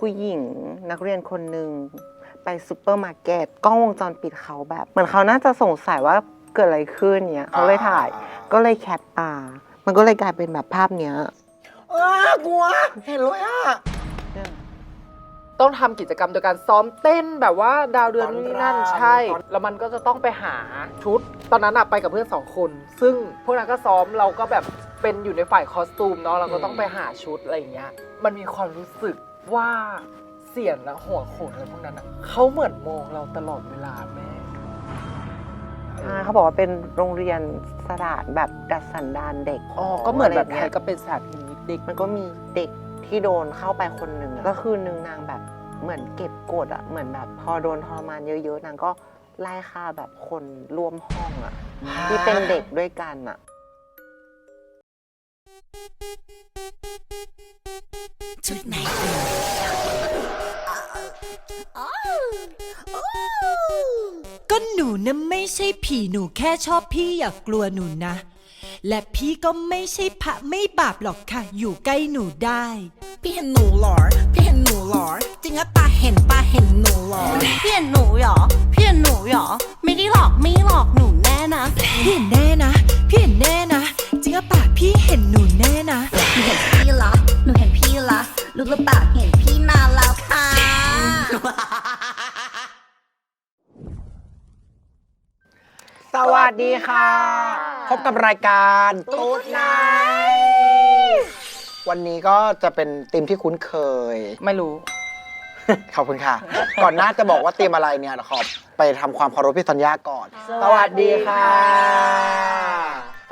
ผู้หญิงนักเรียนคนหนึ่งไปซูเปอร์มาร์เก็ตกล้องวงจรปิดเขาแบบ เหมือนเขาน่าจะสงสัยว่าเกิดอะไรขึ้นเนี่ยเขาเลยถ่าย ก็เลยแคปตามันก็เลยกลายเป็นแบบภาพเนี้ยอ้ากลัวเห็นเลยอะต้องทำกิจกรรมโดยการซ้อมเต้นแบบว่าดาวเดือนนู่นนี่นั่นตอนรำใช่ตอนแล้วมันก็จะต้องไปหาชุด ตอนนั้นอะไปกับเพื่อนสองคน ซึ่งพวกนั้นก็ซ้อมเราก็แบบเป็นอยู่ในฝ่ายคอสตูมเนาะเราก็ต้องไปหาชุดอะไรอย่างเงี้ย มันมีความรู้สึก ว่าเสียงและหัวโขนอะไรพวกนั้นอะเขาเหมือนมองเราตลอดเวลาแม่ใช่เขาบอกว่าเป็นโรงเรียนสถานแบบดัดสันดานเด็กอ๋อก็เหมือนแบบะไรไทงี้ยก็เป็นสถานพินิจเด็กมันก็มีเด็กที่โดนเข้าไปคนหนึ่งอะก็คือหนึ่งนางแบบเหมือนเก็บกดอะเหมือนแบบพอโดนทรมานเยอะๆนางก็ไล่ฆ่าแบบคนร่วมห้องอะที่เป็นเด็กด้วยกันอะชุดไหน นูนะไม่ใช่ผีหนูแค่ชอบพี่อย่ากกลัวหนูนะ และพี่ก็ไม่ใช่พระไม่บาปหรอกค่ะ อยู่ใกล้หนูได้ พี่เห็นหนูเหรอ พี่เห็นหนูเหรอ จริงอะปาเห็นปาเห็นหนูเหรอ พี่เห็นหนูเหรอ พี่เห็นหนูเหรอ ไม่ได้หลอกไม่หลอกหนูแน่นะ พี่เห็นแน่นะ พี่เห็นแน่นะ จริงอะป่ะพี่เห็นหนูแน่นะ หนูเห็นพี่ละหนูเห็นพี่ละรู้หรือเปล่าเห็นพี่นานแล้วค่ะ สวัสดีค่ะ พบกับรายการตูดไนวันนี้ก็จะเป็นธีมที่คุ้นเคย ไม่รู้ ขอบคุณค่ะ ก่อนหน้าจะบอกว่าธีมอะไรเนี่ยขอไปทำความเคารพพี่ธัญญาก่อน สวัสดีค่ะ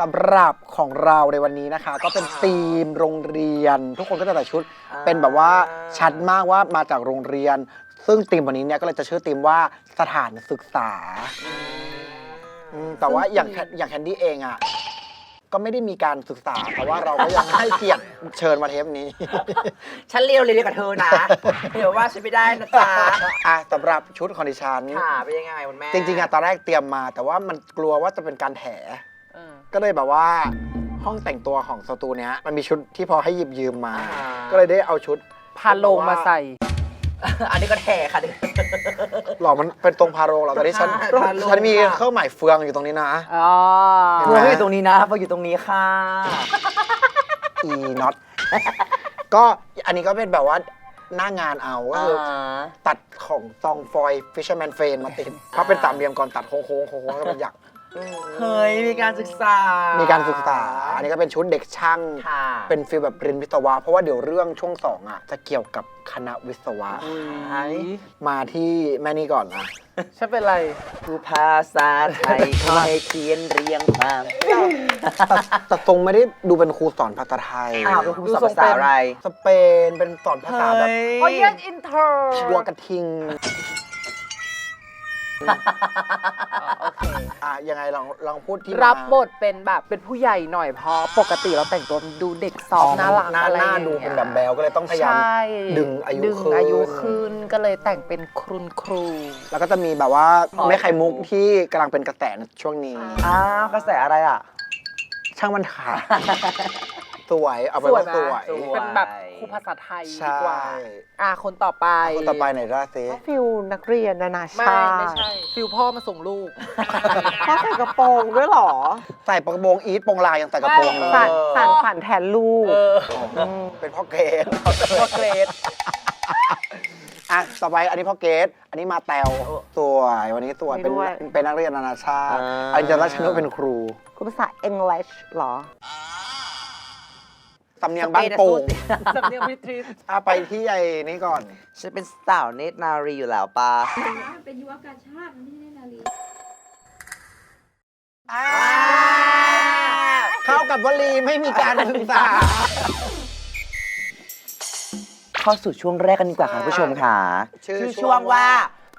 สำหรับของเราในวันนี้นะคะ ก็เป็นธีมโรงเรียน ทุกคนก็จะแต่ชุด เป็นแบบว่าชัดมากว่ามาจากโรงเรียน ซึ่งธีมวันนี้เนี่ยก็เลยจะชื่อธีมว่าสถานศึกษา อืมแต่ว่าอย่างแคนอย่างแคนดี้เองอะ ก็ไม่ได้มีการศึกษา แต่ว่าเราก็ยังให้เกียรติเชิญมาเทปนี้ ฉันเรียวเลยเรียกกับเธอนะเดี๋ยวว่าฉันไม่ได้นะจ๊ะอะสำหรับชุดของดิฉันค่ะเป็นยังไงคุณแม่จริงๆอะตอนแรกเตรียมมา แต่ว่ามันกลัวว่าจะเป็นการแถก็เลยแบบว่าห้องแต่งตัวของสตูเนี้ยมันมีชุดที่พอให้หยิบยืมมาก็เลยได้เอาชุดพาโลงมาใส่ อันนี้ก็แถ่ค่ะเดี๋ยวหล่อมันเป็นตรงพาโรงเหรอตอนนี้ฉันใช่พาโรงฉันมีค่ะ เครื่องหมายเฟืองอยู่ตรงนี้นะ อ๋อเห็นเพื่ไหมอนอยู่ตรงนี้นะเพราะอยู่ตรงนี้ค่ะ อีน็อต ก็อันนี้ก็เป็นแบบว่าหน้างานเอาก็คืออตัดของซองฟอยฟิชเชอร์แมนเฟนมาติดเพราะเป็นสามเหลี่ยมก่อนตัดโค้งๆโค้งๆโค้งๆก็เป็นอยาก เฮ้ย มีการศึกษา มีมีการศึกษา อันนี้ก็เป็นชุดเด็กช่าง ค่ะเป็นฟีลแบบเรียนวิศวะ เพราะว่าเดี๋ยวเรื่องช่วงสองอะ จะเกี่ยวกับคณะวิศวะมาที่แม่นี่ก่อนนะ ฉันเป็นไร ผู้ภาษาไทยขอให้เขียนเรียงความ แต่แต่ทรงไม่ได้ดูเป็นครูสอนภาษาไทย อ้าวเป็นครูสอนภาษาอะไร สเปนเป็นสอนภาษาแบบโอ้ยยันอินเทอร์ วัวกระทิง อะยังไงลองลองพูดที่มารับบทเป็นแบบเป็นผู้ใหญ่หน่อยเพราะปกติเราแต่งตัวดูเด็กซอฟต์น่ารักหน้าอะไรหน้าอย่างดูเงี้ยเป็นแบบแบลก็เลยต้องพยายาม ใช่ดึงอายุดึงขึ้น อายุขึ้นก็เลยแต่งเป็นครุนครู แล้วก็จะมีแบบว่าแม่ไข่มุกที่กำลังเป็นกระแสในช่วงนี้อ้าวกระแสอะไรอะ ช่างมันขาด สวยเอาไปนว่าไหมสวย สวย เป็นแบบครูภาษาไทยใช่ดีกว่าอะคนต่อไปคนต่อไปไหนอยราเซฟิลนักเรียนนานาไม่ชาไม่ติใช่ฟิลพ่อมาส่งลูก เขาใส่กระโปรงด้วยเหรอใส่กระโปรงอีทโปรงลายยังใส่กระโปรงเลใส่ยสารสารฝันแทนลูกเออมเป็นพ่อเกรดพ่อเกรดอะต่อไปอันนี้พ่อเกรดอันนี้มาแตวสวยวันนี้สวยเป็นด้วยเป็นนักเรียนนานาชาติอ่าอันนี้จะรัชนกเป็นครูคุณภาษา English เหรอ สำเนียงบ้านโป่งสำเนียงพิทริสอะไปที่ไอ้นี่ก่อน ฉันเป็นสาวเนตรนารีอยู่แล้วปะมันเป็นยุวกาชาติมันไม่ใช่นารีเข้ากับวลีไม่มีการศึกษาเข้าสู่ช่วงแรกกันดีกว่าค่ะคุณผู้ชมค่ะชื่อชื่อช่วงว่า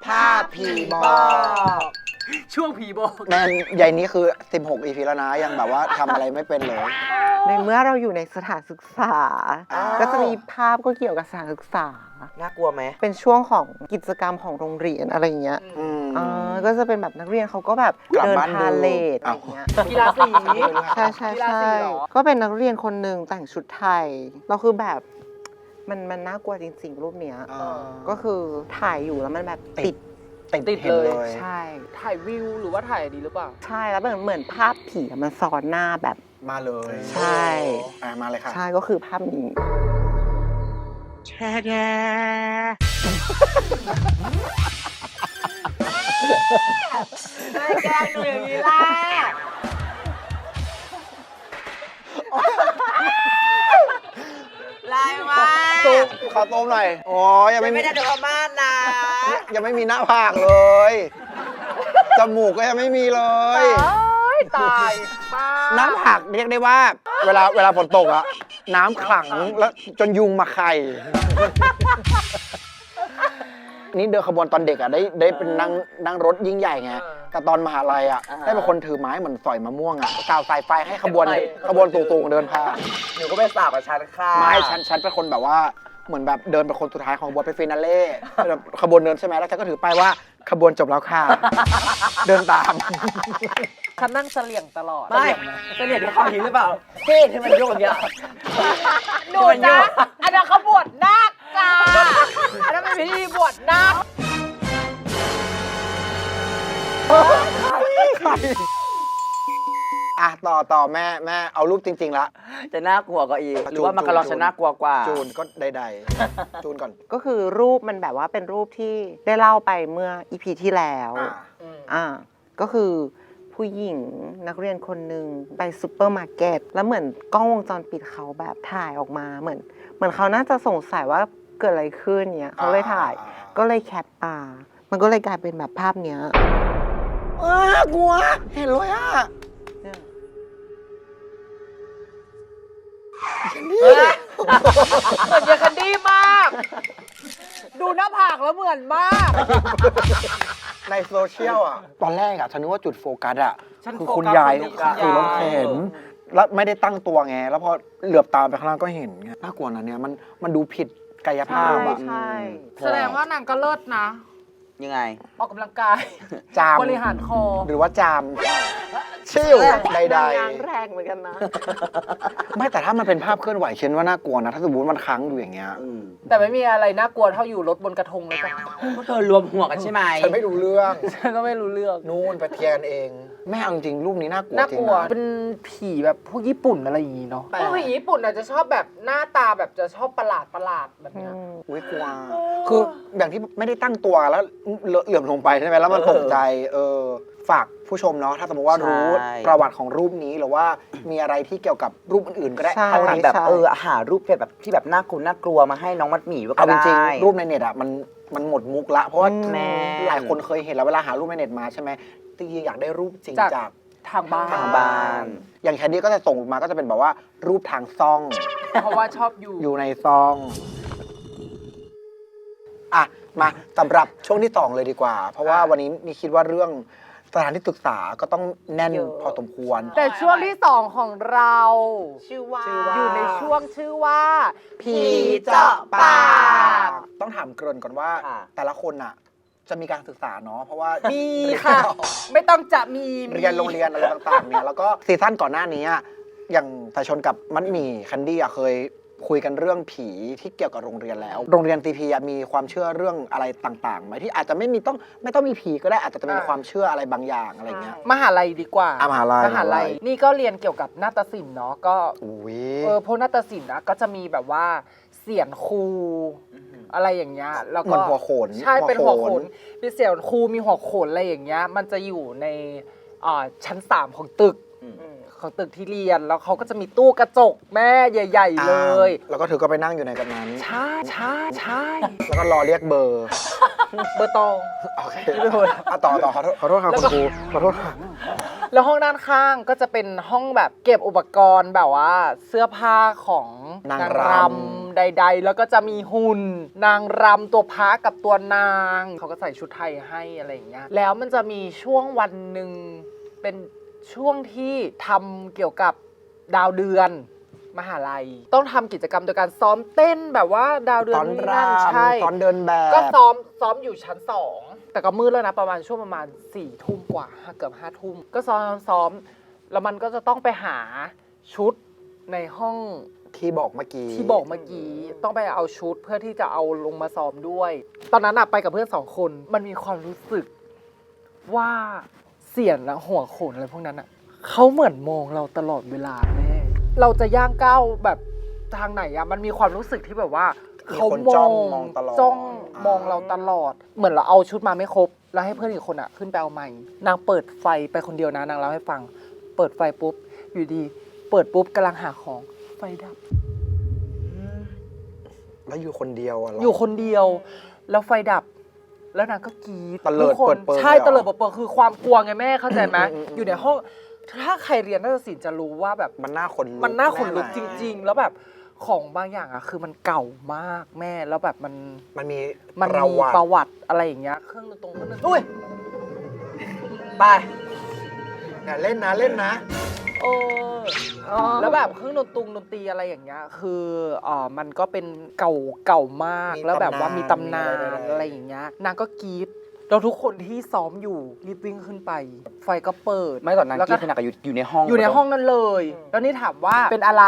ภาพผีบอก ช่วงผีบอกแมนใหญ่นี้คือ 16 EP แล้วนะ ยังแบบว่าทำอะไรไม่เป็นเลย ในเมื่อเราอยู่ในสถานศึกษา อ้าว ก็จะมีภาพก็เกี่ยวกับสถานศึกษา น่ากลัวไหมเป็นช่วงของกิจกรรมของโรงเรียนอะไรอย่างเงี้ยอืม อ่าก็จะเป็นแบบนักเรียนเขาก็แบบกลับเดินบ้านพาเลทดูอะไรอย่างเงี้ย กีฬาสี ใช่ใช่กีฬาใช่สีเหรอ ก็เป็นนักเรียนคนหนึ่งแต่งชุดไทย เราคือแบบมันมันน่ากลัวจริงๆ รูปเนี้ย อ่า ก็คือถ่ายอยู่แล้วมันแบบติด ติดติดเห็นเลยเลย ใช่ ถ่ายวิวหรือว่าถ่ายดีหรือเปล่า ใช่แล้วเหมือนเหมือนภาพผีอะมันซ้อนหน้าแบบ มาเลยใช่ อะมาเลยค่ะ ใช่ก็คือภาพนี้ไม่แกล้งหนูอย่างนี้ล่ะ ลายมาตูมขอตูมหน่อยโอ้ยยังไม่ไม่มีได้ดูพม่านนะยังไม่มีหน้าผากเลย จมูกก็ยังไม่มีเลย ตายตายป้าหน้าผากเรียกได้ว่า เวลาเวลาฝนตกอะน้ำขังแล้วจนยุงมาไข่ นี่เดินขบวนตอนเด็กอะได้ได้เป็นนั่งนั่งรถยิ่งใหญ่ไง แต่ตอนมหาลัยอะได้เป็นคนถือไม้เหมือนสอยมะม่วงอะกาวสายไฟให้ขบวนขบวนตูงๆเดินผ่านหนูก็ไปสาบกับฉันค่ะไม่ฉันฉันเป็นคนแบบว่าเหมือนแบบเดินเป็นคนสุดท้ายของขบวนเป็นฟินาเล่แบบขบวนเดินใช่ไหมแล้วฉันก็ถือป้ายว่าขบวนจบแล้วค่ะ เดินตาม ฉันนั่งเสลี่ยงตลอดไม่เป็นเหตุที่เขาหินหรือเปล่าเท่ที่มันโยกอย่างเงี้ย หนูจ้าอันนั้นเขาบวชนาคจ้าอันนั้นเป็นพิธีบวชนาค อะต่อต่อแม่แม่เอารูปจริง ๆ ละ จะน่ากลัวก็อีก หรือว่ามันกระลองฉันน่ากลัวกว่า จูนก็ใดๆ จูนก่อนก็คือรูปมันแบบว่าเป็นรูปที่ได้เล่าไปเมื่ออีพีที่แล้ว อ่าอ่า ก็คือผู้หญิงนักเรียนคนหนึ่งไปซูเปอร์มาร์เก็ตแล้วเหมือนกล้องวงจรปิดเขาแบบถ่ายออกมาเหมือน เหมือนเขาน่าจะสงสัยว่าเกิดอะไรขึ้นเนี้ยเขาเลยถ่าย ก็เลยแคปมามันก็เลยกลายเป็นแบบภาพเนี้ย อ้ากลัว เห็นเลยอะเนี่ยเหมือนเยคันดี้มาก ดูหน้าผากแล้วเหมือนมาก ในโซเชียลอะ ตอนแรกอะฉันนึกว่าจุดโฟกัสอะ ฉันคือโฟกัสคุณยายคุณยาย คือรถเข็นแล้วไม่ได้ตั้งตัวไง แล้วพอเหลือบตามไปข้างล่างก็เห็นไงน่ากลัวนะเนี่ยมันมันดูผิดกายภาใช่พอะใช่แสดงว่านางก็เลิศนะ ยังไง ออกกำลังกาย จาม บริหารคอหรือว่าจาม ชิวใดยางแรงเหมือนกันนะ ๆ ไม่แต่ถ้ามันเป็นภาพเคลื่อนไหวเช่นว่าน่ากลัวนะ ถ้าสมมติมันค้างอยู่อย่างเงี้ยอืมแต่ไม่มีอะไรน่ากลัวเท่าอยู่รถบนกระทงเลยจ้ะพวกเธอรวมหัวกันใช่ไหมฉันไม่รู้เรื่อง ฉันก็ไม่รู้เรื่องนู่นไปเทียร์กันเอง แม่เอาจริงๆรูปนี้น่ากลัวน่าจริกงลัวนะเป็นผีแบบพวกญี่ปุ่นอะไรอย่างงี้เนาะแต่พวกผีญี่ปุ่นอาจจะชอบแบบหน้าตาแบบจะชอบประหลาดประหลาดๆแบบเนี้ย อุ้ยกลัว คืออย่างที่ไม่ได้ตั้งตัวแล้วเหลื่อมลงไปใช่ไหมแล้วมันตกใจเออฝากผู้ชมเนาะถ้าสมมติว่ารู้ใช่ประวัติของรูปนี้หรือว่ามีอะไรที่เกี่ยวกับรูปอื่นๆก็ได้ใช่เอาเอาอันนี้แบบใช่เออหารูปแบบที่แบบน่ากลัวน่ากลัวมาให้น้องมัดหมี่ไว้ก็เอาจได้ริงๆรูปในเน็ตอะมันมันหมดมุกละเพราะว่าแม่หลายคนเคยเห็นแล้วเวลาหารูปในเน็ตมาใช่ไหมจริงๆอยากได้รูปจริงจากจากทางบ้านทางบ้าน อย่างแคนดี้ก็จะส่งมาก็จะเป็นแบบว่ารูปทางซ่อง เพราะว่าชอบอยู่อยู่ในซองอะ มาสำหรับช่วงที่สองเลยดีกว่า เพราะว่าวันนี้นี่คิดว่าเรื่องสถานที่ศึกษาก็ต้องแน่นเยอะพอสมควร แต่ช่วงที่สองของเราชื่อว่าชื่อว่าอยู่ในช่วงชื่อว่าผีเจาะปากต้องถามเกริ่นก่อนว่าค่ะแต่ละคนน่ะจะมีการศึกษาเนาะเพราะว่ามีมีค่ะ ไม่ต้องจะมีเรียนโรงเรียนอะไรต่างๆเนี่ยแล้วก็ซีซั่นก่อนหน้านี้อะอย่างสายชนกับมันมีคันดี้อะเคย คุยกันเรื่องผีที่เกี่ยวกับโรงเรียนแล้ว โรงเรียนซีพีมีความเชื่อเรื่องอะไรต่างๆไหมที่อาจจะไม่มีต้องไม่ต้องมีผีก็ได้อาจจะเป็นความเชื่ออะไรบางอย่างอะไรเงี้ยมหาลัยดีกว่าอะมหาลัยมหาลัยมหาลัยนี่ก็เรียนเกี่ยวกับนาฏศิลป์เนาะก็อุ้ยเออพวกนาฏศิลป์นะก็จะมีแบบว่าเสียนครูอะไรอย่างเงี้ยแล้วเหมืก็อนหัวโขนใช่เป็นหัวโขนนมีเสียนครูมีหัวโขนอะไรอย่างเงี้ย มันจะอยู่ในอ่าชั้นสามของตึกอืมอืม ของตึกที่เรียน แล้วเขาก็จะมีตู้กระจกแม่ใหญ่ ๆ เลย อ่าแล้วก็เธอก็ไปนั่งอยู่ในกันนั้น ใช่ใช่ใช่แล้วก็รอเรียกเบอร์ เบอร์ตอง โอเคอะต่อต่อขอโทษขอโทษค่ะแล้คุวณก็ครูขอโทษค่ะแล้วห้องด้านข้างก็จะเป็นห้องแบบเก็บอุปกรณ์แบบว่าเสื้อผ้าของนางนางรรำใด ๆ แล้วก็จะมีหุ่น นางรำตัวพระกับตัวนาง เขาก็ใส่ชุดไทยให้อะไรอย่างเงี้ยแล้วมันจะมีช่วงวันหนึ่งเป็น ช่วงที่ทำเกี่ยวกับดาวเดือนมหาลัย ต้องทำกิจกรรมโดยการซ้อมเต้นแบบว่าดาวเดืำอนตอนนี่รนั่นใช่ำตอนเดินแบบก็ซ้อมซ้อมอยู่ชั้นสองแต่ก็มืดแล้วนะประมาณช่วงประมาณสี่ทุ่มกว่าเกือบห้าทุ่มก็ซ้อมซ้อมแล้วมันก็จะต้องไปหาชุดในห้องที่บอกเมื่อกี้ที่บอกเมื่อกี้ต้องไปเอาชุดเพื่อที่จะเอาลงมาซ้อมด้วย ตอนนั้นอะไปกับเพื่อนสองคนมันมีความรู้สึกว่าเสียงและหัวโขนอะไรพวกนั้นอะเขาเหมือนมองเราตลอดเวลาแม่เราจะย่างก้าวแบบทางไหนอะมันมีความรู้สึกที่แบบว่ามีเขาคนมจ้อองงมองตลอดจ้องามองเราตลอด เหมือนเราเอาชุดมาไม่ครบ แล้วให้เพื่อนอีกคนอะขึ้นไปเอาใหม่ นางเปิดไฟไปคนเดียวนะนางเล่าให้ฟัง เปิดไฟปุ๊บ อยู่ดี เปิดปุ๊บกำลังหาของไฟดับ แล้วอยู่คนเดียวอะเหรอยู่คนเดียว แล้วไฟดับ แล้วนางก็กรีดตะเลิดทุกคนเปิดเปิงใช่เลยเหรอตะเลิดเปิดเปิงคือความกลัวไงแม่เข้าใจไหมอืมอืมอืม อยู่ในห้อง ถ้าใครเรียนนาฏศิลป์จะรู้ว่าแบบ มันน่าขนลุกมันน่าขนลุกแจริง ๆ แล้วแบบของบางอย่างอะคือมันเก่ามากแม่แล้วแบบมันมันมีมันประมีวัติประวัติอะไรอย่างเงี้ยเครื่องดนตรีเครื่องดนตรีอุ้ยไป อย่าเล่นนะเล่นนะ เออแล้วแบบเครื่องดนตรีดนตรีอะไรอย่างเงี้ย คืออ่ามันก็เป็นเก่าเก่ามากมีแล้วแบบว่าตำนานมีตำนานมีอะไรๆอะไรอย่างเงี้ยนางก็กรีดแล้วทุกคนที่ซ้อมอยู่รีบวิ่งขึ้นไป ไฟก็เปิด ไม่ตอนนั้นแล้วกี้ขนาดอยู่อยู่ในห้องอยู่ในห้องนั้นเลย แล้วนี่ถามว่าเป็นอะไร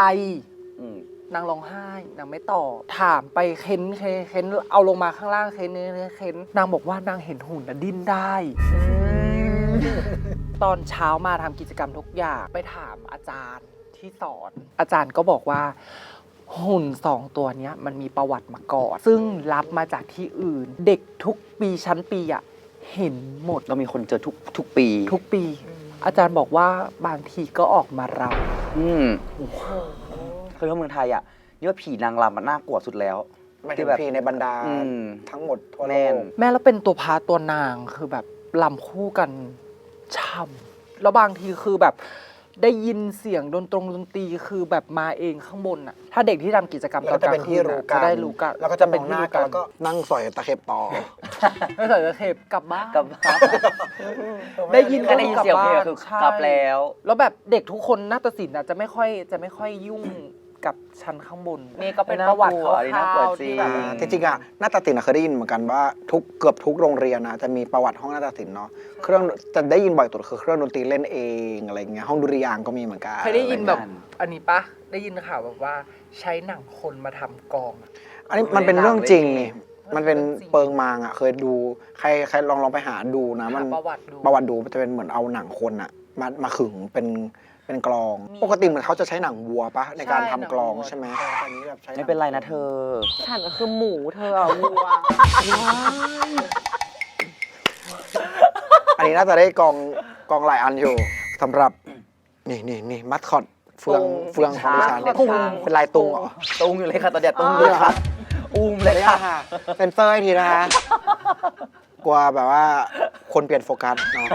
อืมนางร้องไห้นางไม่ตอบถามไปเค้นเค้นเค้นเอาลงมาข้างล่างเค้นเค้นเค้นนางบอกว่านางเห็นหุ่นน่ะดิ้นได้ ตอนเช้ามาทำกิจกรรมทุกอย่างไปถามอาจารย์ที่สอน อาจารย์ก็บอกว่าหุ่นสองตัวเนี้ยมันมีประวัติมาก่อน ซึ่งรับมาจากที่อื่น เด็กทุกปีชั้นปีอะเห็นหมดเรามีคนเจอทุกทุกปี ทุกปี อาจารย์บอกว่าบางทีก็ออกมารับอืมคือว่าเมืองไทยอะนี่ว่าผีนางรำมันน่ากลัวสุดแล้วไม่ที่ถึงแบบพีในบรรดาอืมทั้งหมดทั่วโลแม่นกแม่แล้วเป็นตัวพาตัวนางคือแบบลำคู่กัน ช่ำแล้วบางทีคือแบบได้ยินเสียงดนตรงดนตรีคือแบบมาเองข้างบนอะ ถ้าเด็กที่ทำกิจกรรมแล้วก็จะเป็นที่รู้กันจะได้รู้กันแล้วก็จะมองหที่น้ากันแล้วก็นั่งสอยตะเข็บต่อ ไม่ใส่ตะเข็บกลับบ้านกลับบ้าน ได้ยินก็ได้ยินเสียงเพลงคือกลับแล้ว แล้วแบบเด็กทุกคนนาฏศิลป์อะจะไม่ค่อยจะไม่ค่อยยุ่ง กับชั้นข้างบนนี่ก็เป็นประวัติน่ากลัวอันนี้น่ากลัวคร่าวๆจริงที่แบบอ่าจริงๆอะนาฏศิลป์อะเคยได้ยินเหมือนกันว่าทุกเกือบทุกโรงเรียนนะจะมีประวัติห้องนาฏศิลป์เนาะเครื่องจะได้ยินบ่อยสุดคือเครื่องดนตรีเล่นเองอะไรเงี้ยห้องดุริยางค์ก็มีเหมือนกันเคยได้ยินแบบเหมือนกันอันนี้ปะได้ยินข่าวแบบว่าใช้หนังคนมาทำกลองอะ อันนี้มันเป็นเรื่องจริงนี่มัมันนเป็เป็นนเรื่องจริงเปิงมางอะเคยดูใครใครลองลองไปหาดูนะมัน หาประวัติดู ประวัติดูมันจะเป็นเหมือนเอาหนังคนอะมามาขึงเป็น เป็นกลองมีปกติเหมือนเขาจะใช้หนังวัวปะในการใช่ทำกลองหนังวัวใช่ไหมอันนี้แบบใช้หง ไม่เป็นไรนะเธอ ฉันก็คือหมูเธออะวัว อันนี้น่าจะได้กองกองหลายอันอยู่สำหรับ นี่นี่นี่มัดคอดเฟืองตุงเฟืองของดิฉันช้างตุงช้างเป็นลายตุงเหรอตุ้งอยู่เลยค่ะตอนเดียวตุ้งเลยค่ะอุ้มเลยเลยค่ะค่ะ เซนเซอร์ให้ทีนะคะกลัวแบบว่าคนเปลี่ยนโฟกัสเนาะ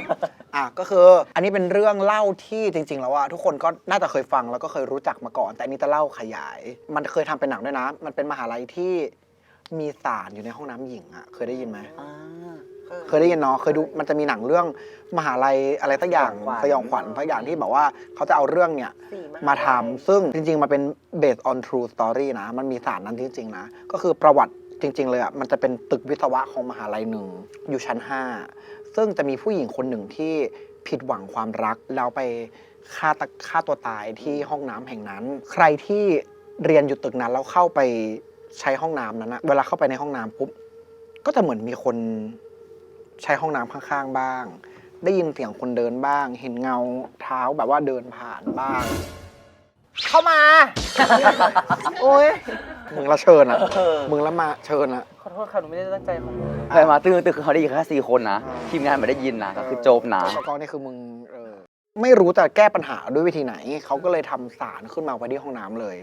อะก็คืออันนี้เป็นเรื่องเล่าที่จริง ๆ แล้วว่าทุกคนก็น่าจะเคยฟังแล้วก็เคยรู้จักมาก่อน แต่อันนี้จะเล่าขยาย มันเคยทำเป็นหนังด้วยนะ มันเป็นมหาลัยที่มีสารอยู่ในห้องน้ำหญิงอะเคยได้ยินไหมเคยได้ยินเนาะเคยดูมันจะมีหนังเรื่องมหาลัยอะไรสักอย่างสสยยอองงขขวัวัญ ญสักอย่างที่แบบว่าเขาจะเอาเรื่องเนี่ย สี่มมาทำซึ่งจริง ๆ มันเป็น based on true story นะ มันมีสารนั้นจริง ๆ นะ ก็คือประวัติจริง ๆ เลยอะ มันจะเป็นตึกวิศวะของมหาลัยหนึ่ง อยู่ชั้น 5 ซึ่งจะมีผู้หญิงคนหนึ่งที่ผิดหวังความรัก แล้วไปฆ่าตะฆ่าตัวตายที่ห้องน้ำแห่งนั้น ใครที่เรียนอยู่ตึกนั้นแล้วเข้าไปใช้ห้องน้ำนั้นนะเวลาเข้าไปในห้องน้ำปุ๊บก็จะเหมือนมีคนใช้ห้องน้ำข้างๆบ้าง ได้ยินเสียงคนเดินบ้าง เห็นเงาเท้าแบบว่าเดินผ่านบ้าง เข้ามา โอ้ย มึงละเชิญอะ เออ มึงละมาเชิญอะ ขอโทษค่ะหนูไม่ได้ตั้งใจของเคยมาตื้อตื้อคือเขาได้ยินแค่สี่คนนะอ่าทีมงานไม่ได้ยินนะก็คือโจบนะแล้วก็นี่คือมึงเออไม่รู้จะแก้ปัญหาด้วยวิธีไหน เขาก็เลยทำสารขึ้นมาไว้ที่ห้องน้ำเลย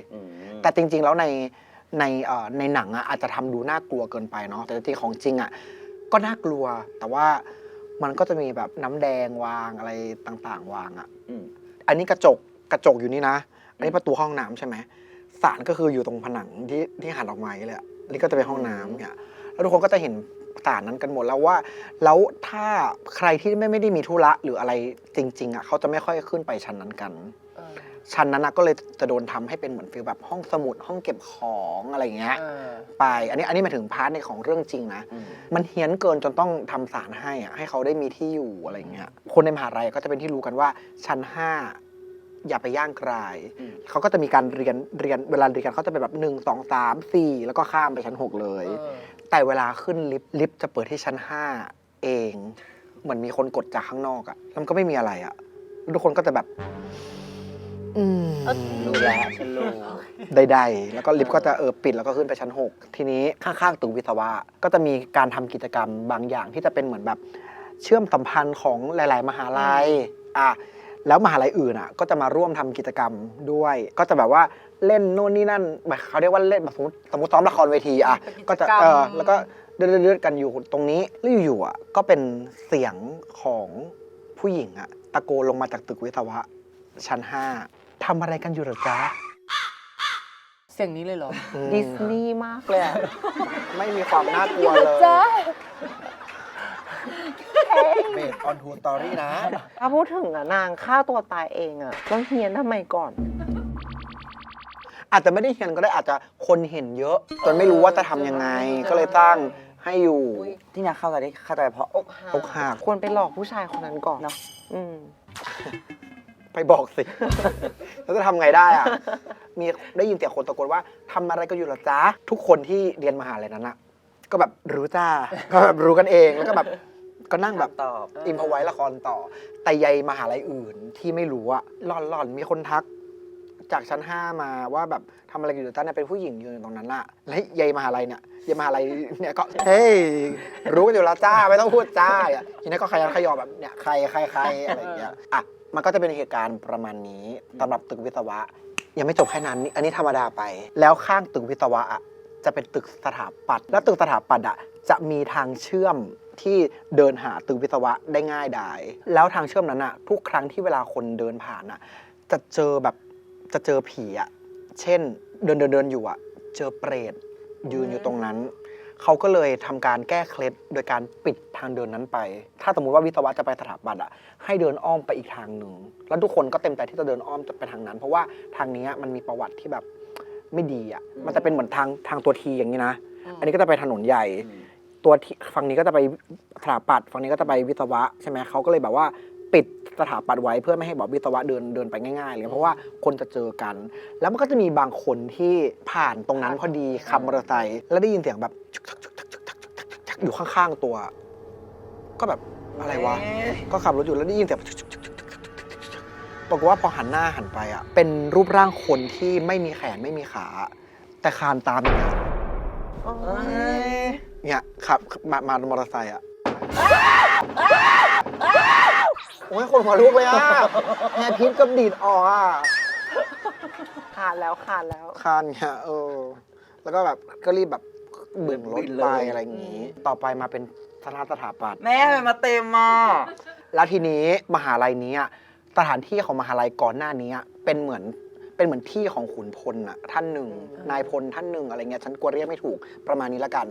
แต่จริง ๆ แล้วในในเอ่อในหนังอะอาจจะทำดูน่ากลัวเกินไปเนาะแต่จริงๆของจริงอะก็น่ากลัว แต่ว่ามันก็จะมีแบบน้ำแดงวางอะไรต่างๆ วางอะอืม อันนี้กระจกกระจกอยู่นี่นะ อันนี้ประตูห้องน้ำใช่ไหม สารก็คืออยู่ตรงผนังที่ที่หันออกมาอย่างนี้เลยอะอันนี้ก็จะเป็นห้องน้ำเนี่ยแล้วทุกคนก็จะเห็นสารนั้นกันหมดแล้วว่า แล้วถ้าใครที่ไม่ไม่ได้มีธุระหรืออะไรจริง ๆอะเขาจะไม่ค่อยขึ้นไปชั้นนั้นกัน เออชั้นนั้นนะก็เลยจะโดนทำให้เป็นเหมือนฟีลแบบห้องสมุดห้องเก็บของอะไรอย่างเงี้ย เออไป อันนี้อันนี้หมายถึงพาร์ทในของเรื่องจริงนะมันเฮี้ยนเกินจนต้องทำสารให้อะให้เขาได้มีที่อยู่อะไรอย่างเงี้ย คนในมหาลัยก็จะเป็นที่รู้กันว่าชั้นห้า อย่าไปย่างกราย อืม เขาก็จะมีการเรียนเรียนเวลาเรียนกันเขาจะเป็นแบบหนึ่งสองสามสี่แล้วก็ข้ามไปชั้นหกเลยเออแต่เวลาขึ้นลิฟต์ลิฟต์จะเปิดที่ชั้นห้าเอง เหมือนมีคนกดจากข้างนอกอะแล้วมันก็ไม่มีอะไรอะแล้วทุกคนก็จะแบบ อืมรู้แล้วฉันรู้ ใดๆ แล้วก็ลิฟต์ก็จะเออปิดแล้วก็ขึ้นไปชั้น 6 ทีนี้ข้างๆตึกวิศวะก็จะมีการทำกิจกรรมบางอย่างที่จะเป็นเหมือนแบบเชื่อมสัมพันธ์ของหลาย ๆ มหาลัยอะ แล้วมหาลัยอื่นอะก็จะมาร่วมทำกิจกรรมด้วย ก็จะแบบว่าเล่นโน่นนี่นั่นแบบเขาเรียกว่าเล่นแบบสมมติสมมติซ้อมละครเวทีอะเป็นกิจก็จะกรรมเออแล้วก็เดือดๆกันอยู่ตรงนี้แล้วอยู่ๆอะก็เป็นเสียงของผู้หญิงอะตะโกนลงมาจากตึกวิศวะ ชั้นห้าทำอะไรกันอยู่เหรอจ๊ะเสียงนี้เลยเหรออืมดิสนีย์มากเลยอะไม่มีความน่ากลัวเลย เบสออนทูสตอรี่นะ ถ้าพูดถึงอะนางฆ่าตัวตายเองอะต้องเฮียนทำไมก่อน อาจจะไม่ได้เห็นก็ได้อาจจะคนเห็นเยอะ จนไม่รู้ว่าจะทำยังไง ก็เลยตั้งให้อยู่ที่นาเข้าใจได้เข้าใจเพราะอกหักอกหักควรไปหลอกผู้ชายคนนั้นก่อนเนอะอืมไปบอกสิ แล้วจะทำไงได้อะมีได้ยินเสียงคนตะโกนว่าทำอะไรก็อยู่เหรอจ๊ะ ทุกคนที่เรียนมหาลัยนั้นอะก็แบบรู้จ้าก็แบบรู้กันเองแล้วก็แบบ ก็นั่งแบบตอบอิมพอไว้ละครต่อ แต่ใยมหาลัยอื่นที่ไม่รู้อะหล่อนหล่อนมีคนทัก จากชั้นห้ามาว่าแบบทำอะไรอยู่จ้าเนี่ยเป็นผู้หญิงยืนอยู่ตรงนั้นอะและใยมหาลัยเนี่ยใยมหาลัยเนี่ยก็เฮ้ยรู้กันอยู่แล้วจ้าไม่ต้องพูดจ้าอะทีนี้ก็ขยันขยอแบบเนี่ยใครใครใครอะไรอย่างเงี้ยอะมันก็จะเป็นเหตุการณ์ประมาณนี้สำหรับตึกวิศวะ ยังไม่จบแค่นั้นนี่อันนี้ธรรมดาไป แล้วข้างตึกวิศวะอะจะเป็นตึกสถาปัตย์แล้วตึกสถาปัตย์อะจะมีทางเชื่อม ที่เดินหาตึกวิศวะได้ง่ายดาย แล้วทางเชื่อมนั้นอะทุกครั้งที่เวลาคนเดินผ่านอะจะเจอแบบจะเจอผีอะเช่นเดินเดินเดินอยู่อะเจอเปรตยืนอยู่ตรงนั้น เขาก็เลยทำการแก้เคล็ดโดยการปิดทางเดินนั้นไป ถ้าสมมุติว่าวิศวะจะไปสถาปัตย์อะให้เดินอ้อมไปอีกทางหนึ่ง แล้วทุกคนก็เต็มใจที่จะเดินอ้อมจะไปทางนั้น เพราะว่าทางเนี้ยมันมีประวัติที่แบบไม่ดีอะมันจะเป็นเหมือนทางทางตัวทีอย่างนี้นะ อันนี้ก็จะไปถนนใหญ่ ตัวฝั่งนี้ก็จะไปสถาปัตย์ฝั่งนี้ก็จะไปวิศวะใช่ไหมเขาก็เลยแบบว่าปิดสถาปัตย์ไว้เพื่อไม่ให้บอกวิศวะเดินเดินไปง่ายๆเลยเพราะว่าคนจะเจอกัน แล้วมันก็จะมีบางคนที่ผ่านตรงนั้นพอดีขับมอเตอร์ไซค์แล้วได้ยินเสียงแบบอยู่ข้างๆตัว ก็แบบอะไรวะ ก็ขับรถอยู่แล้วได้ยินเสียงปรากฏว่าพอหันหน้าหันไปอะ เป็นรูปร่างคนที่ไม่มีแขนไม่มีขา แต่คานตามอย่างนั้ เนี่ยขับมามามอเตอร์ไซค์อะโอ้ยคนหัวลุกเลยอะแฮร์พิษกับดีดออกอะขาดแล้วขาดแล้ว คานเนี่ยเออ แล้วก็แบบก็รีบแบบเบึ่งรถไปอะไรอย่างงี้ ต่อไปมาเป็นสถานสถาปัตย์แม่ทำไมมาเต็มอะแล้วทีนี้มหาลัยนี้อะสถานที่ของมหาลัยก่อนหน้านี้อะเป็นเหมือน เป็นเหมือนที่ของขุนพลน่ะท่านหนึ่ง นายพลท่านหนึ่งอะไรเงี้ยฉันกลัวเรียกไม่ถูกประมาณนี้ละกัน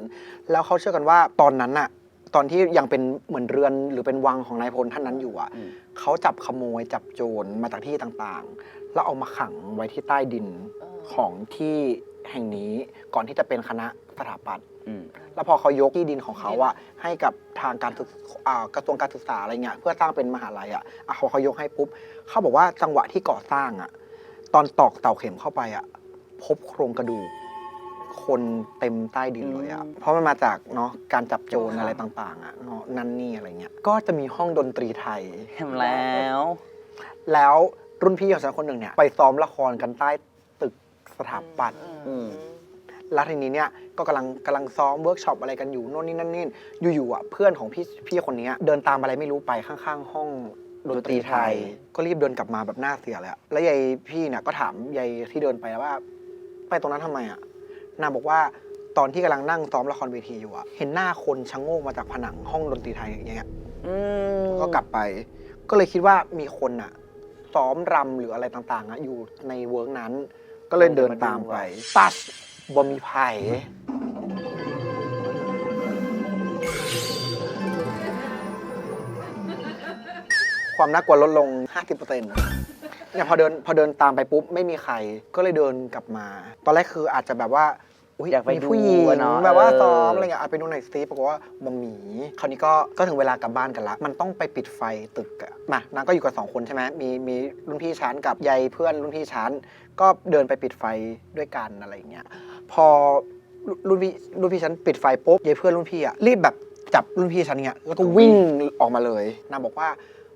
แล้วเขาเชื่อกันว่าตอนนั้นน่ะตอนที่ยังเป็นเหมือนเรือนหรือเป็นวังของนายพลท่านนั้นอยู่อะอืมเขาจับขโมยจับโจรมาจากที่ต่างๆ แล้วเอามาขังไว้ที่ใต้ดินของที่แห่งนี้ก่อนที่จะเป็นคณะสถาปัตย์อืมแล้วพอเขายกที่ดินของเขาอะให้กับทางการศึกอ่ากระทรวงการศึกษาอะไรเงี้ยเพื่อสร้างเป็นมหาลัยอะอะเขาเขายกให้ปุ๊บเขาบอกว่าจังหวะที่ก่อสร้างอะ ตอนตอกเสาเข็มเข้าไปอะพบโครงกระดูกคนเต็มใต้ดินเลยอะเพราะมันมาจากเนาะการจับโจรอะไรต่างๆอะเนาะนั่นนี่อะไรเงี้ย ก็จะมีห้องดนตรีไทย เห็นแล้ว แล้วรุ่นพี่ของฉันคนหนึ่งเนี่ยไปซ้อมละครกันใต้ตึกสถาปัตย์อืมแล้วทีนี้เนี่ยก็กำลังกำลังซ้อมเวิร์กช็อปอะไรกันอยู่โน่นนี่นั่นนี่อยู่ๆอะเพื่อนของพี่พี่คนนี้เดินตามอะไรไม่รู้ไปข้างๆ ห้อง ดนตรีไทย ก็รีบเดินกลับมาแบบหน้าเสียเลยอะแล้วยายพี่เนี่ยก็ถามยายที่เดินไปว่า ไปตรงนั้นทำไมอะนางบอกว่าตอนที่กำลังนั่งซ้อมละครเวทีอยู่อะเห็นหน้าคนชะโงกมาจากผนังห้องดนตรีไทยอย่างเงี้ยอืมก็กลับไป ก็เลยคิดว่ามีคนอะซ้อมรำหรืออะไรต่างๆอะอยู่ในเวิร์กนั้น ก็เลยเดินตามไป ตัดบอมีไผ่ ความน่ากลัวลดลง 50%เนี่ยพอเดินพอเดินตามไปปุ๊บไม่มีใครก็เลยเดินกลับมา ตอนแรกคืออาจจะแบบว่าอุ๊ยอยากไปมีดูผู้หญิงอะเนาะแบบว่าเซ้อมอะไรเงี้ยอะไปดูหน่อยซิปรากฏว่าบะหมี่คราวนี้ก็ก็ถึงเวลากลับบ้านกันละ มันต้องไปปิดไฟตึกอะมานางก็อยู่กับสองคนใช่ไหมมีมีรุ่นพี่ชั้นกับยายเพื่อนรุ่นพี่ชั้นก็เดินไปปิดไฟด้วยกันอะไรอย่างเงี้ยพอรุ่นพี่รุ่นพี่ชั้นปิดไฟปุ๊บยายเพื่อนรุ่นพี่อะรีบแบบจับรุ่นพี่ชั้นเงี้ยแล้วก็วิ่งออกมาเลยนางบอกว่า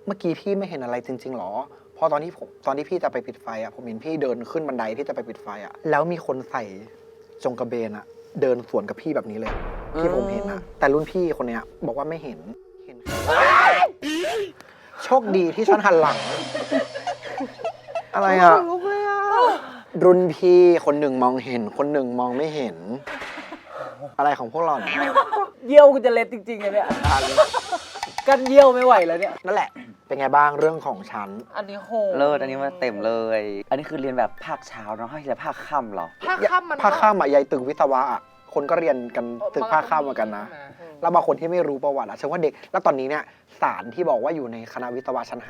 เมื่อกี้พี่ไม่เห็นอะไรจริงๆหรอเพอตอนที่ผมตอนที่พี่จะไปปิดไฟอะผมเห็นพี่เดินขึ้นบันไดที่จะไปปิดไฟอะแล้วมีคนใส่จงกระเบนอะเดินสวนกับพี่แบบนี้เลย ที่ผมเห็นอะแต่รุ่นพี่คนเนี้ยบอกว่าไม่เห็นเห็นโชคดีที่ฉันหันหลัง อะไรอะรุ่นพี่คนหนึ่งมองเห็น คนหนึ่งมองไม่เห็น อะไรของพวกเราเนี่ยเยี่ยวกูจะเล็ดจริงๆเลยเนี่ย กันเยี่ยวไม่ไหวแล้วเนี่ย นั่นแหละ เป็นไงบ้างเรื่องของฉัน อันนี้โหเลิศอันนี้มาเต็มเลย อันนี้คือเรียนแบบภาคเช้าเนาะให้เรียนภาคค่ำเหรอ ภาคค่ำมันภาคข้ามอะยายตึกวิศวะอะคนก็เรียนกันตึกภาคข้ามเหมือนกันนะ แล้วบางคนที่ไม่รู้ประวัติอะฉันว่าเด็ก แล้วตอนนี้เนี่ยสารที่บอกว่าอยู่ในคณะวิศวะชั้น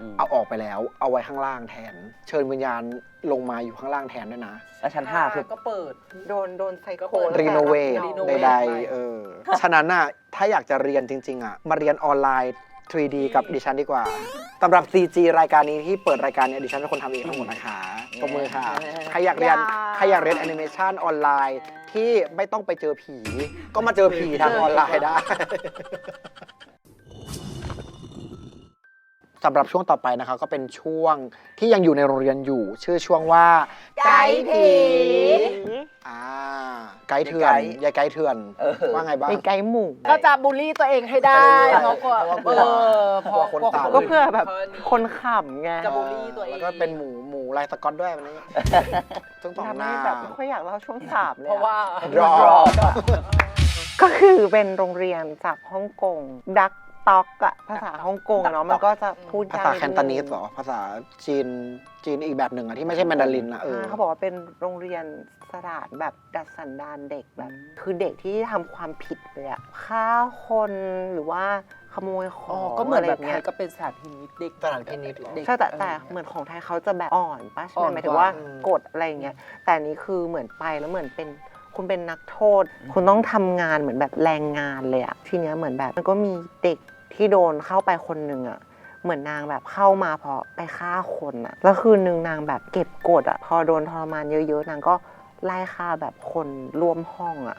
อืม5เอาออกไปแล้ว เอาไว้ข้างล่างแทน เชิญวิญญาณลงมาอยู่ข้างล่างแทนด้วยนะ แล้วชั้นห้าคือ ก็เปิด โดนโดนไซโคก็เปิดรีโนเวทรีโนเวทใดไปๆเออ ฉะนั้นน่ะ ถ้าอยากจะเรียนจริง ๆ อะ มาเรียนออนไลน์ 3D กับดิฉันดีกว่าสำหรับ CG รายการนี้ที่เปิดรายการเนี่ยดิฉันเป็นคนทำเองทั้งหมดนะคะตบมือค่ะ ใครอยากเรียนใครอยากเรียนแอนิเมชันออนไลน์ ที่ไม่ต้องไปเจอผี ก็มาเจอผีทางออนไลน์ได้ สำหรับช่วงต่อไปนะคะก็เป็นช่วงที่ยังอยู่ในโรงเรียนอยู่ ชื่อช่วงว่าไกด์ผี อ่าไกด์เถื่อนยายไกด์เถื่อนเออ ว่าไงบ้างมีไกด์หมู่ ก็จะบูลลี่ตัวเองให้ได้เพเพราะราะกกลัลัววเออกลัวคนตาม ก็เพื่อแบบคนขำไงจะบูลลี่ตัวเองแล้วก็เป็นหมูหมูลายสก๊อตด้วยวันนี้ซึ่งสองทำหน้าให้แบบไม่ค่อยอยากเล่าช่วงสามเลยเพราะว่า ดรอก็คือเป็นโรงเรียนจากฮ่องกงดัก ต็อกอะภาษาฮ่องกงอะเนาะมันก็จะพูดภายกษาแคนตานีสเหรอภาษาจีนจีนอีกแบบหนึ่งอะที่ไม่ใช่แมนดารินอะเอออ่าเขาบอกว่าเป็นโรงเรียนสถานแบบดัดสันดานเด็กแบบ คือเด็กที่ทำความผิดเลยอะฆ่าคนหรือว่าขโมยขอ๋อองก็เหมือนแบบะไรไทเงี้ยก็เป็นสถานพินิจเด็กสถานพินิจเหรอเด็กใช่แต่แต่เหมือนของไทยเขาจะแบบอ่อนป้าใช่อ่ไหอมนหมายถึงว่ากว่ากฎอะไรอย่างเงี้ยแต่อันนี้คือเหมือนไปแล้วเหมือนเป็นคุณเป็นนักโทษ คุณต้องทำงานเหมือนแบบแรงงานเลยอะทีเนี้ยเหมือนแบบมันก็มีเด็ก ที่โดนเข้าไปคนหนึ่งอะเหมือนนางแบบเข้ามาเพราะไปฆ่าคนอะแล้วคืนนึงนางแบบเก็บกดอะพอโดนทรมานเยอะๆนางก็ไล่ฆ่าแบบคนร่วมห้องอะ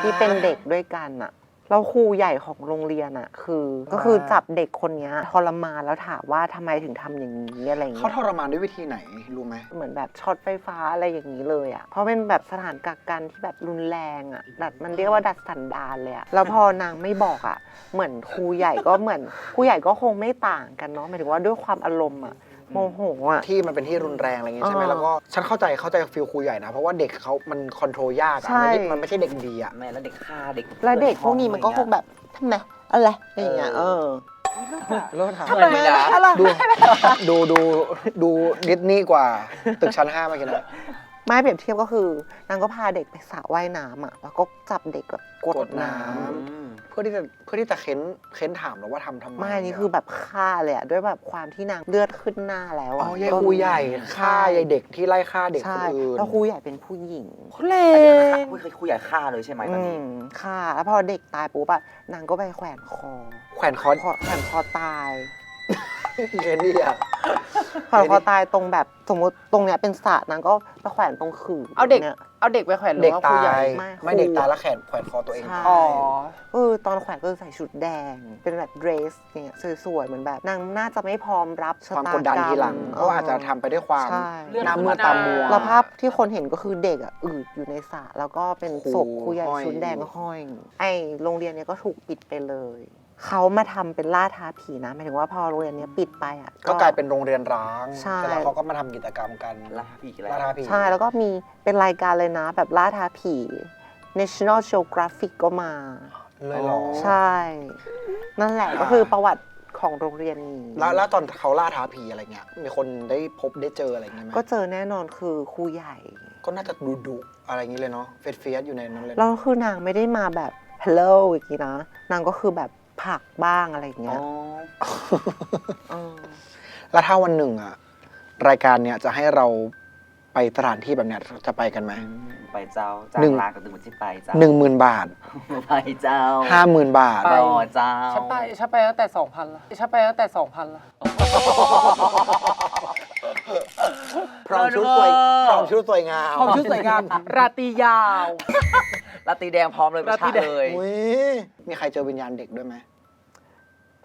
ที่เป็นเด็กด้วยกันอะ แล้วครูใหญ่ของโรงเรียนอะคือ ก็คือจับเด็กคนเนี้ยทรมานแล้วถามว่าทำไมถึงทำอย่างนี้อะไรอย่างเขาเงี้ยทรมานด้วยวิธีไหนรู้ไหมเหมือนแบบช็อตไฟฟ้าอะไรอย่างนี้เลยอะ่ะเพราะเป็นแบบสถานกักกันที่แบบรุนแรงอะ่ะดัดมันเรียกว่าดัดสันดานเลยอะ่ะแล้วพอนางไม่บอกอะ่ะเหมือนครูใหญ่ก็เหมือนครูใหญ่ก็คงไม่ต่างกันเนาะหมายถึงว่าด้วยความอารมณ์อะ่ะ โมโหอะ ที่มันเป็นที่รุนแรงอะไรเงี้ยใช่ไหมอ่าแล้วก็ฉันเข้าใจเข้าใจฟิลครูใหญ่นะ เพราะว่าเด็กเขามันคอนโทรลยากอะใช่ มันไม่มันไม่ใช่เด็กดีอะแม่แล้วเด็กฆ่าเด็กแล้วเด็กพวกนี้มันก็คงแบบทำไมอะไรอย่างเงี้ยเออ เลิศค่ะเหมือนเลยนะดูดูดูดูดิสนีย์กว่าตึกชั้นห้าเมื่อกี้นะ ไม่เปรียบเทียบก็คือนางก็พาเด็กไปสระว่ายน้ำอะแล้วก็จับเด็กแบบกดกดน้น้ำอืมเพื่อที่จะเพื่อที่จะเค้นเค้นถามเราว่าทำทำไมไม่นี่คือแบบฆ่าเลยอะด้วยแบบความที่นางเลือดขึ้นหน้าแล้วอ๋อะอยายครูใหญ่ฆ่ายายเด็กที่ไล่ฆ่าเด็กคใช่นอื่นแล้วครูใหญ่เป็นผู้หญิงเลอันนี้ฆ่าคุยคุยใหญ่ฆ่าเลยใช่ไหมตอนอืนี้มฆ่าแล้วพอเด็กตายปุ๊บอะนางก็ไปแขวนคอแขวนคอแขวนแขวนคอตาย เคนดี้อะแขวนคอตายตรงแบบสมมติตรงเนี้ยเป็นสระนางก็ไปแขวนตรงขื่อเอาเด็ก นี่ย เอาเด็กไปแขวนหรืเด็อกว่าครูตาใหญ่ยไม่ไม่ครูเด็กตายแล้วแขนแขวนคอตัวเองใช่ตายอ๋อ เออตอนแขวนก็ใส่ชุดแดง เป็นแบบเดรสเนี่ยสวยๆเหมือนแบบนางน่าจะไม่พร้อมรับชะความตากดดันรรมทีหลังเพราะว่าอาจจะทำไปด้วยความ ใช่ เลือด หน้ามืดตามัว แล้วภาพที่คนเห็นก็คือเด็กอะอืดอยู่ในสระแล้วก็เป็นศพครูครูใหญ่ห้อย ชุดแดงห้อย ไอโรงเรียนเนี้ยก็ถูกปิดไปเลย เขามาทำเป็นล่าท้าผีนะหมายถึงว่าพอโรงเรียนเนี้ยปิดไปอะ ก็กลายเป็นโรงเรียนร้างใช่ แล้วเขาก็มาทำกิจกรรมกันล่าผีอะไรล่าท้าผีใช่แล้วก็มีเป็นรายการเลยนะแบบล่าท้าผี National Geographic ก็มา เลยเหรอใช่ นั่นแหละก็คือประวัติของโรงเรียนนี้แล้วแล้วตอนเขาล่าท้าผีอะไรเงี้ย มีคนได้พบได้เจออะไรเงี้ยไหมก็เจอแน่นอนคือครูใหญ่ ก็น่าจะดุดุๆอะไรอย่างนี้เลยเนาะเฟสเฟียสอยู่ในนั้นเลยแล้วเนาะคือนางไม่ได้มาแบบ hello อย่างนี้นะ นางก็คือแบบ ผลักบ้างอะไรอย่างเงี้อ๋ยอเออแล้วถ้าวันหนึ่งอะรายการเนี้ยจะให้เราไปไปสถานที่แบบเนี้ยจะไปกันไหม ไปเจ้าจ้าหนึ่งงร้านกับตึงมันที่ไปเจ้าหนึ่งหมื่นบาทไปเจ้าห้าหมื่นบาท ไป ต่อเจ้าฉันไปฉันไปตั้งแต่สองพันละฉันไปตั้งแต่สองพันละ พร้อมชุดสวยพร้อมชุดสวยงามความชุดสวยงามราตรียาว ลาตีแดงพร้อมเลยประชาลาตีแดง เลย อุ้ยมีใครเจอวิญญาณเด็กด้วยไหม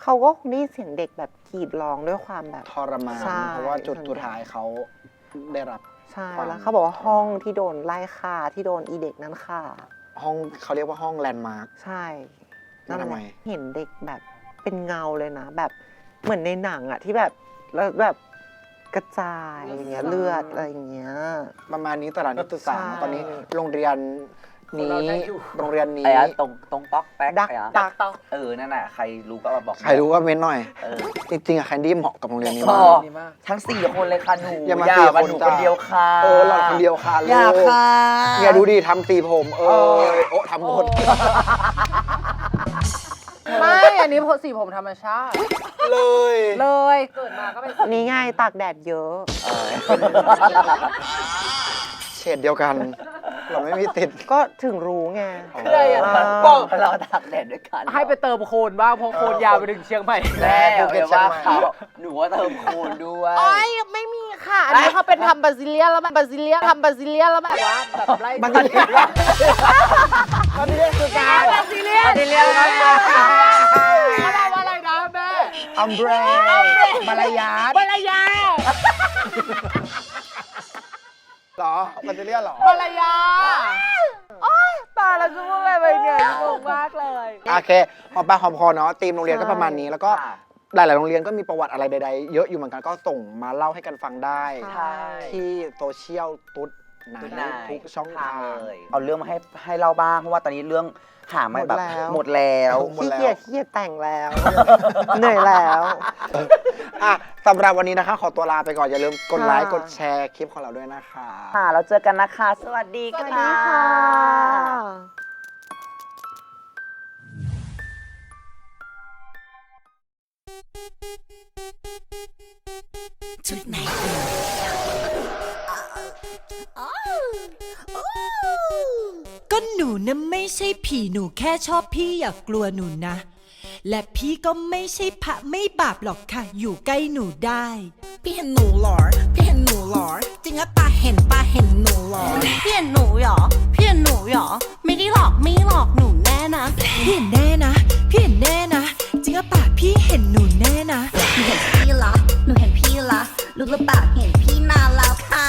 เขาก็คงได้ยินเสียงเด็กแบบกรีดร้องด้วยความแบบ ทรมาน ใช่ เพราะว่าจุดสุดท้ายเขาได้รับ ใช่ความ แล้วเขาบอกว่าห้องที่โดนไล่ฆ่าที่โดนอีเด็กนั้นฆ่า ห้องเขาเรียกว่าห้องแลนด์มาร์ค ใช่แล้วทำไมแหละเห็นเด็กแบบเป็นเงาเลยนะ แบบเหมือนในหนังอะที่แบบแล้วแบบกระจายอย่างเงี้ยเลือดอะไรอย่างเงี้ย ประมาณนี้สถานศึกษาใช่ ตอนนี้โรงเรียน นี้เราได้อยู่โรงเรียนนี้ ไอ้อะตรงตรงป๊อกแป๊กดักไอ้อะตัก เออนั่นน่ะใครรู้ก็มาบอกใครรู้ก็เม้นหน่อย เออจริงๆอะแคนดี้เหมาะกับโรงเรียนนี้พมาอกดีมาก ทั้งสี่คนเลยค่ะหนูอย่ามาอย่าสี่มาคนหนูจ้ะ คนเดียวค่ะเออหลอดคนเดียวค่ะอย่าลูกค่ะ เนี่ยดูดิทำสีผม เออโอ้ทำหมดไม่ อันนี้สีผมธรรมชาติ เลย เลยเกิดมาก็เป็นนี่ไงตากแดดเยอะ เออ เฉดเดียวกัน เราไม่มีติด ก็ถึงรู้ไงคืออะไรอะอ่าบอกเราตากแดดด้วยกันให้ไปเติมโคนบ้างเพราะโคนยาวไปถึงเชียงใหม่แม่ภูเก็เดี๋ตยวว่าเชียงใหม่เขาหนูว่าเติมโคนด้วยโอ้ยไม่มีค่ะ อันนี้เขาเป็นทำบาซิเลียนแล้วแบบบาซิเลียนทำบาซิเลียนแล้วแบบว่าแบบไล่บาซิเลียนบาซิเลียนคือการบาซิเลียนบาซิเลียนเขาแปลว่าอะไรนะแม่อัมเบรมารยาทภรรยาเหรอมันจะเรียกเหรอภรรยาโอ๊ยตายแล้วจะพูดอะไรไปเนี่ยงงมากเลยโอเคหอมปากหอมคอเนาะทีมโรงเรียนก็ประมาณนี้แล้วก็ค่ะหลาย ๆ โรงเรียนก็มีประวัติอะไรใด ๆ เยอะอยู่เหมือนกันก็ส่งมาเล่าให้กันฟังได้ ใช่ ที่โซเชียลตุ๊ดไหนทุกนายทุกช่องทางเลยเอาเรื่องมาให้ให้เล่าบ้างเพราะว่าตอนนี้เรื่อง หาไม่แบบหมดแล้วหมดแล้วหมดขี้แล้ว เกียจขี้เกียจแต่งแล้ว เหนื่อยแล้ว อะสำหรับวันนี้นะคะ ขอตัวลาไปก่อน อย่าลืมกดไลค์ ค่ะ กดแชร์คลิปของเราด้วยนะคะ ค่ะเราเจอกันนะคะ สวัสดีสวัสค่ะดีค่ะ ไม่ใช่ผีหนูแค่ชอบพี่อย่ากกลัวหนูนะ และพี่ก็ไม่ใช่พระไม่บาปหรอกค่ะ อยู่ใกล้หนูได้ พี่เห็นหนูหรอ พี่เห็นหนูหรอ จริงอะปาเห็นปาเห็นหนูหรอ พี่เห็นหนูหรอ พี่เห็นหนูหรอ ไม่ได้หลอกไม่หลอกหนูแน่นะ พี่เห็นแน่นะ พี่เห็นแน่นะ จริงอะปาพี่เห็นหนูแน่นะ หนูเห็นพี่ละ หนูเห็นพี่ละ ลูกละปาเห็นพี่นานแล้วค่ะ